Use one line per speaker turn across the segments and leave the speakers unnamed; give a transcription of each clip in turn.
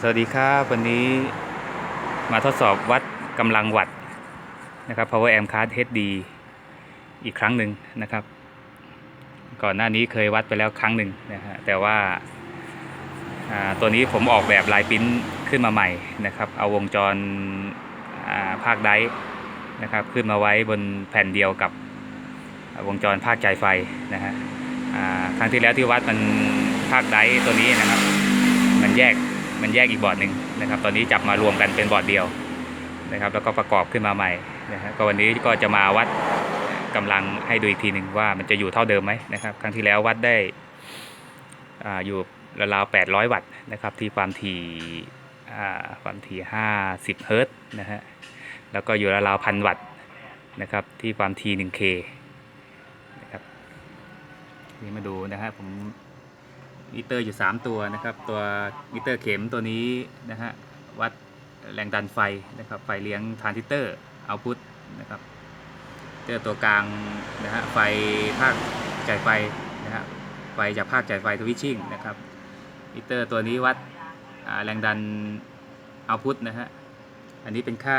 สวัสดีครับ วันนี้มาทดสอบวัดกำลังวัตต์นะครับ Power Amp Card HD อีกครั้งหนึ่งนะครับ ก่อนหน้านี้เคยวัดไปแล้วครั้งหนึ่งนะฮะแต่ว่าตัวนี้ผมออกแบบลายปิ้นขึ้นมาใหม่นะครับ เอาวงจรภาคไดนะครับขึ้นมาไว้บนแผ่นเดียวกับวงจรภาคจ่ายไฟนะฮะอ่าครั้งที่แล้วที่วัดมันภาคไดตัวนี้นะครับ มันแยก มันแยกอีกบอร์ดหนึ่งนะครับ ตอนนี้จับมารวมกันเป็นบอร์ดเดียวนะครับ แล้วก็ประกอบขึ้นมาใหม่นะฮะก็วันนี้ก็จะมาวัดกำลังให้ดูอีกทีหนึ่งว่ามันจะอยู่เท่าเดิมไหมนะครับ ครั้งที่แล้ววัดได้อ่าอยู่ราวๆ800 วัตต์นะครับที่ความถี่อ่าความถี่ 50 เฮิรตซ์นะฮะแล้วก็อยู่ราวๆพันวัตต์นะครับที่ความถี่ 1K นะครับนี่มาดูนะฮะผม มิเตอร์อยู่ 3 ตัวนะครับ ตัวมิเตอร์เข็มตัวนี้นะฮะวัดแรงดันไฟนะครับไฟเลี้ยงทรานซิสเตอร์เอาพุทนะครับเตอร์ตัวกลางนะฮะไฟภาคจ่ายไฟนะฮะไฟจากภาคจ่ายไฟทวิชชิ่งนะครับมิเตอร์ตัวนี้วัดแรงดันเอาพุทนะฮะอันนี้เป็นค่า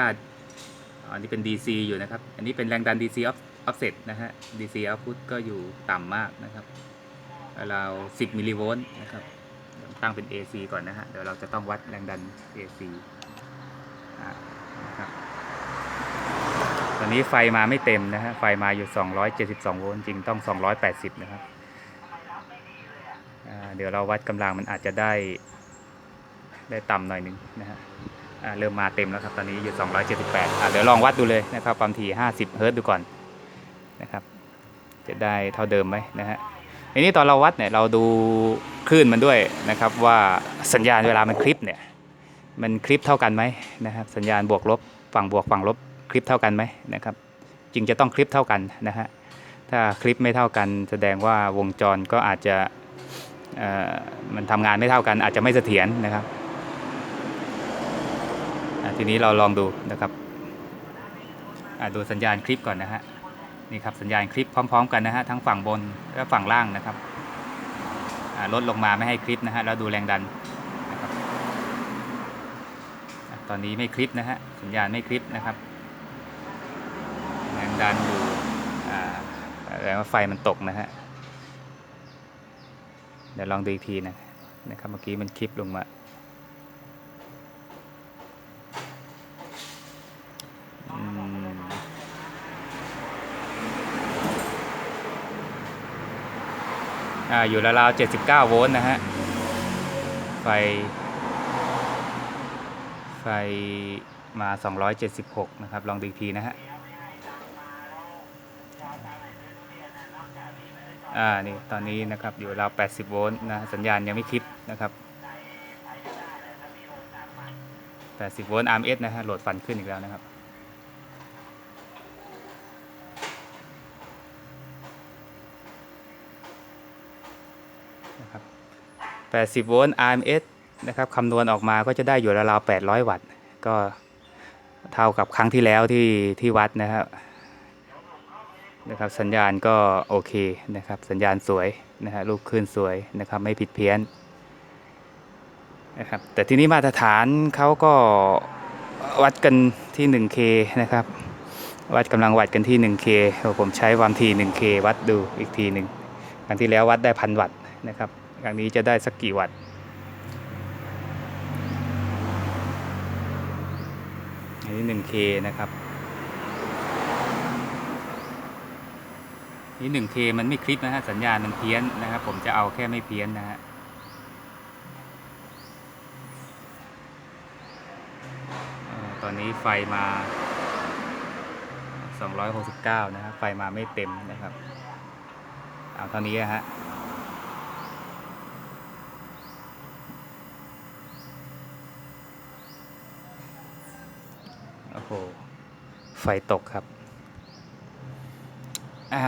อันนี้เป็น DC อยู่นะครับ อันนี้เป็นแรงดัน DC off offset นะฮะ DC output ก็อยู่ต่ำมากนะครับ ราว10 มิลลิโวลต์นะครับ ตั้งเป็น AC ก่อนนะฮะ เดี๋ยวเราจะต้องวัดแรงดัน AC นะครับ ตอนนี้ไฟมาไม่เต็มนะฮะ ไฟมาอยู่ 272 โวลต์ จริงต้อง 280 นะครับ เดี๋ยวเราวัดกำลังมันอาจจะได้ได้ต่ำหน่อยนึงนะฮะเริ่มมาเต็มแล้วครับ ตอนนี้อยู่ 278อ่าเดี๋ยวลองวัดดูเลยนะครับ ความถี่ 50 เฮิรต์ดูก่อนนะครับ จะได้เท่าเดิมไหมนะฮะ ทีนี้ตอนเราวัดเนี่ยเราดูคลื่นมันด้วยนะครับ ว่าสัญญาณเวลามันคลิปเนี่ยมันคลิปเท่ากันไหมนะครับ สัญญาณบวกลบฝั่งบวกฝั่งลบคลิปเท่ากันไหมนะครับจึงจะต้องคลิปเท่ากันนะฮะถ้าคลิปไม่เท่ากัน แสดงว่าวงจรก็อาจจะเอ่อมันทำงานไม่เท่ากัน อาจจะไม่เสถียรนะครับทีนี้เราลองดูนะครับดูสัญญาณคลิปก่อนนะฮะ นี่ครับสัญญาณคลิปพร้อม ๆ กันนะฮะทั้งฝั่งบนและฝั่งล่างนะครับลดลงมาไม่ให้คลิปนะฮะแล้วดูแรงดันนะครับตอนนี้ไม่คลิปนะฮะสัญญาณไม่คลิปนะครับ แรงดันอยู่แสดงว่าไฟมันตกนะฮะเดี๋ยวลองดูอีกทีนะนะครับเมื่อกี้มันคลิปลงมา ออยู่ราวๆ79 โวลต์นะฮะ ไฟ ไฟมา 276 นะครับ ลองดูอีกทีนะฮะ อ่า นี่ ตอนนี้นะครับ อยู่ราว 80 โวลต์นะ สัญญาณยังไม่คลิปนะครับ 80 โวลต์ RMS นะฮะ โหลดฟันขึ้นอีกแล้วนะครับ นะครับ80 โวลต์ RMS นะครับคำนวณออกมาก็จะได้อยู่ราวๆ800 วัตต์ ก็เท่ากับครั้งที่แล้วที่ที่วัดนะครับนะครับ สัญญาณก็โอเคนะครับ สัญญาณสวยนะฮะลูกคลื่นสวยนะครับ ไม่ผิดเพี้ยนนะครับ แต่ที่นี้มาตรฐานเขาก็วัดกันที่ 1K นะครับ วัดกำลังวัดกันที่ 1K ผมใช้ความถี่ 1K วัดดูอีกทีหนึ่งครั้งที่แล้ววัดได้พันวัตต์ นะครับครั้งนี้จะได้สักกี่วัตต์อันนี้ 1K นะครับนี่ 1K มันไม่คลิปนะฮะสัญญาณมันเพี้ยนนะครับ ผมจะเอาแค่ไม่เพี้ยนนะฮะตอนนี้ไฟมา 269 นะครับ ไฟมาไม่เต็มนะครับ เอาเท่านี้ฮะ โอ้โห ไฟตกครับอ่า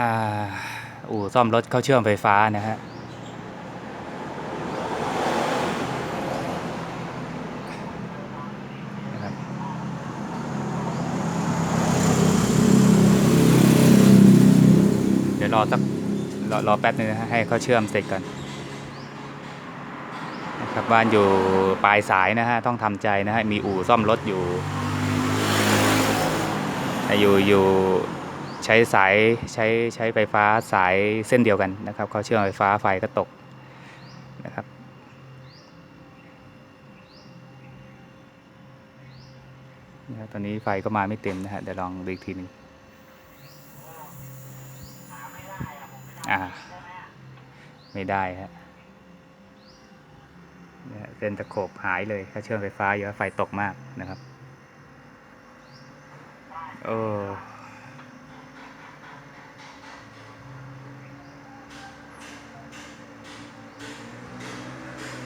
อู่ซ่อมรถเข้าเชื่อมไฟฟ้านะฮะนะครับเดี๋ยวรอสักรอรอแป๊บนึงนะฮะให้เขาเชื่อมเสร็จก่อนนะครับครับบ้านอยู่ปลายสายนะฮะ ต้องทำใจนะฮะ มีอู่ซ่อมรถอยู่ อยู่อยู่ใช้สายใช้ใช้ไฟฟ้าสายเส้นเดียวกันนะครับเขาเชื่อมไฟฟ้าไฟก็ตกนะครับนะครับตอนนี้ไฟก็มาไม่เต็มนะฮะเดี๋ยวลองดูอีกทีหนึ่งอ่า ไม่ได้ฮะนะฮะเส้นตะโขบหายเลยถ้าเชื่อมไฟฟ้าเยอะไฟตกมากนะครับ โอ้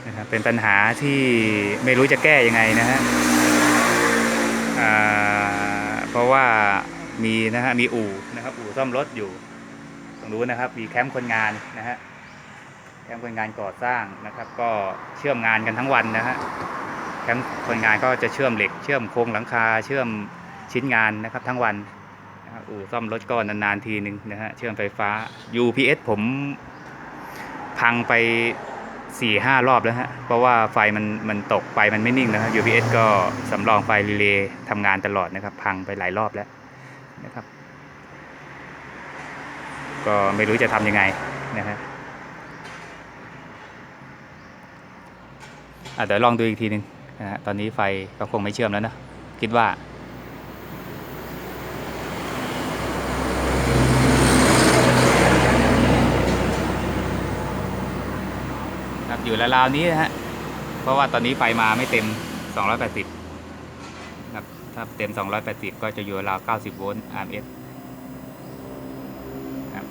นะครับเป็นปัญหาที่ไม่รู้จะแก้ยังไงนะฮะเพราะว่ามีนะฮะมีอู่นะครับอู่ซ่อมรถอยู่ตรงนู้นนะครับ มีแคมป์คนงานนะฮะแคมป์คนงานก่อสร้างนะครับ ก็เชื่อมงานกันทั้งวันนะฮะแคมป์คนงานก็จะเชื่อมเหล็ก เชื่อมโครงหลังคาเชื่อม ชิ้นงานนะครับทั้งวันอู่ซ่อมรถก็นานๆทีหนึ่งนะฮะเชื่อมไฟฟ้า UPS ผมพังไป4ี่ห้ารอบแล้วฮะ เพราะว่าไฟมันมันตกไฟมันไม่นิ่งนะครับ UPS ก็สำรองไฟรีเลย์ทำงานตลอดนะครับ พังไปหลายรอบแล้วนะครับ ก็ไม่รู้จะทำยังไงนะฮะอะเดี๋ยวลองดูอีกทีหนึ่งนะฮะตอนนี้ไฟก็คงไม่เชื่อมแล้วนะ คิดว่า ครับ อยู่ราวๆนี้นะฮะ เพราะว่าตอนนี้ไฟมาไม่เต็ม 280ครับถ้าเต็ม 280 ก็จะอยู่ราว 90 โวลต์ RMS ครับ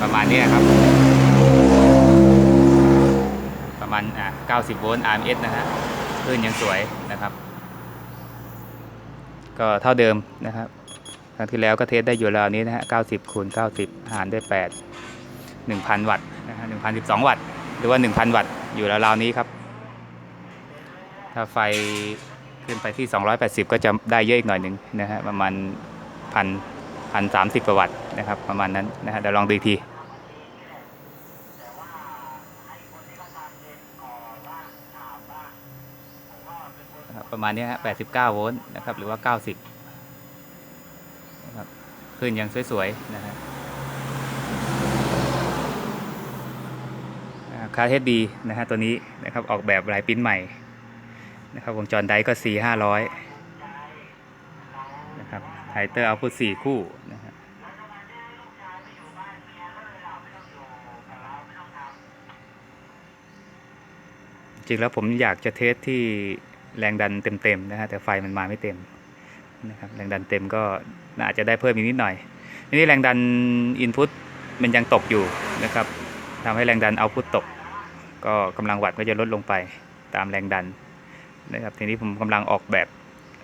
ประมาณนี้ครับ ประมาณอะ90 โวลต์ RMS นะฮะคลื่นยังสวยนะครับ ก็เท่าเดิมนะครับครั้งที่แล้วก็เทสได้อยู่ราวนี้นะฮะ 90คูณ90 หารด้วย8 1,000 วัตต์ นะฮะ1,012วัตต์ หรือว่า1,000วัตต์ อยู่ราวๆนี้ครับ ถ้าไฟขึ้นไปที่280ก็จะได้เยอะอีกหน่อยหนึ่งนะฮะ ประมาณพันพันสามสิบกว่าวัตต์นะครับ ประมาณนั้นนะฮะ เดี๋ยวลองดูอีกทีนะครับประมาณนี้ฮะ89 โวลต์นะครับ หรือว่า 90นะครับขึ้นยังสวย ๆ นะฮะ คาเทสดีนะฮะตัวนี้นะครับออกแบบลายปิ้นใหม่นะครับวงจรไดก็ C 500นะครับไทเตอร์เอาพุท4คู่นะฮะจริงแล้วผมอยากจะเทสที่แรงดันเต็มๆนะฮะแต่ไฟมันมาไม่เต็มนะครับแรงดันเต็มก็น่าจะได้เพิ่มอีกนิดหน่อยทีนี้แรงดันอินพุตมันยังตกอยู่นะครับทำให้แรงดันเอาพุตตก ก็กำลังวัดก็จะลดลงไปตามแรงดันนะครับทีนี้ผมกำลังออกแบบ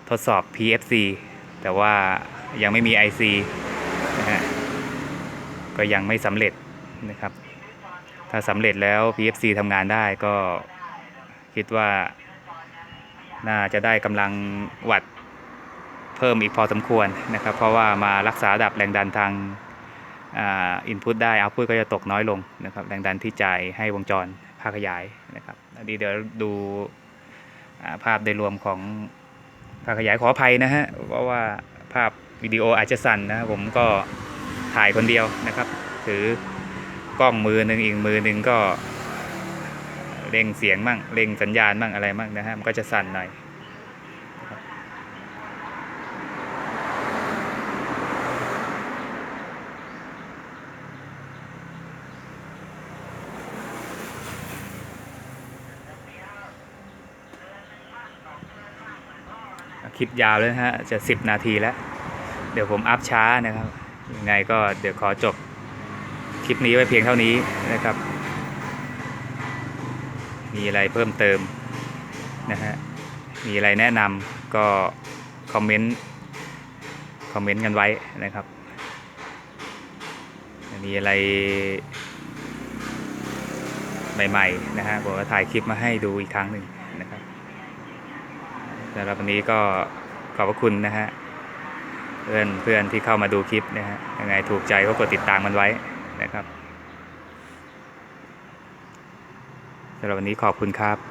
ทดสอบ PFC แต่ว่ายังไม่มี IC นะฮะก็ยังไม่สำเร็จนะครับ ถ้าสำเร็จแล้ว PFC ทำงานได้ก็คิดว่า น่าจะได้กำลังวัดเพิ่มอีกพอสมควรนะครับ เพราะว่ามารักษาดับแรงดันทางอินพุตได้เอาพุตก็จะตกน้อยลงนะครับ แรงดันที่จ่ายให้วงจร ภาคขยายนะครับอันนี้เดี๋ยวดูภาพโดยรวมของภาคขยายขออภัยนะฮะเพราะว่าภาพวิดีโออาจจะสั่นนะครับผมก็ถ่ายคนเดียวนะครับ ถือกล้องมือหนึ่งอีกมือหนึ่งก็เร่งเสียงมั่งเร่งสัญญาณมั่งอะไรมั่งนะฮะมันก็จะสั่นหน่อยนะครับค ลิปยาวเลยฮะจะ10นาทีแล้ว เดี๋ยวผมอัพช้านะครับ ยังไงก็เดี๋ยวขอจบคลิปนี้ไว้เพียงเท่านี้นะครับ มีอะไรเพิ่มเติมนะฮะมีอะไรแนะนำก็คอมเมนต์คอมเมนต์กันไว้นะครับ มีอะไรใหม่ๆนะฮะผมก็ถ่ายคลิปมาให้ดูอีกครั้งหนึ่ง สำหรับวันนี้ก็ขอบพระคุณนะฮะเพื่อนเพื่อนที่เข้ามาดูคลิปนะฮะยังไงถูกใจก็กดติดตามมันไว้นะครับสำหรับวันนี้ขอบคุณครับ